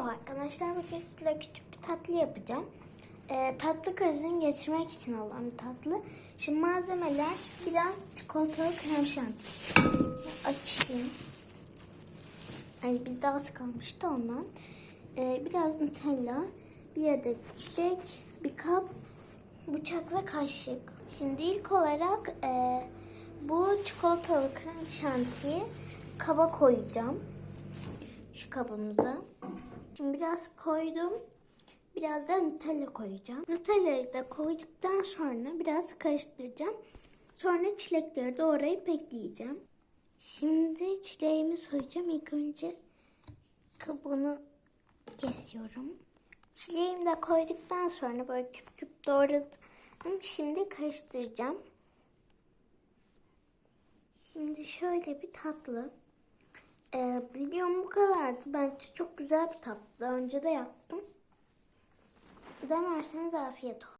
Merhaba arkadaşlar. Bugün sizle küçük bir tatlı yapacağım. Ee, tatlı krizini geçirmek için olan bir tatlı. Şimdi malzemeler biraz çikolatalı krem şanti. Açayım. Ay bizde az kalmıştı ondan. Ee, biraz Nutella, bir adet çilek, bir kap, bıçak ve kaşık. Şimdi ilk olarak e, bu çikolatalı krem şantiyi kaba koyacağım şu kabımıza. Biraz koydum. Biraz da Nutella koyacağım. Nutella'yı da koyduktan sonra biraz karıştıracağım. Sonra çilekleri doğrayıp ekleyeceğim. Şimdi çileğimi soyacağım. İlk önce kabuğunu kesiyorum. Çileğimi de koyduktan sonra böyle küp küp doğradım. Şimdi karıştıracağım. Şimdi şöyle bir tatlı. Ee, videom bu kadardı. Bence çok güzel bir tatlı. Daha önce de yaptım. Denerseniz afiyet olsun.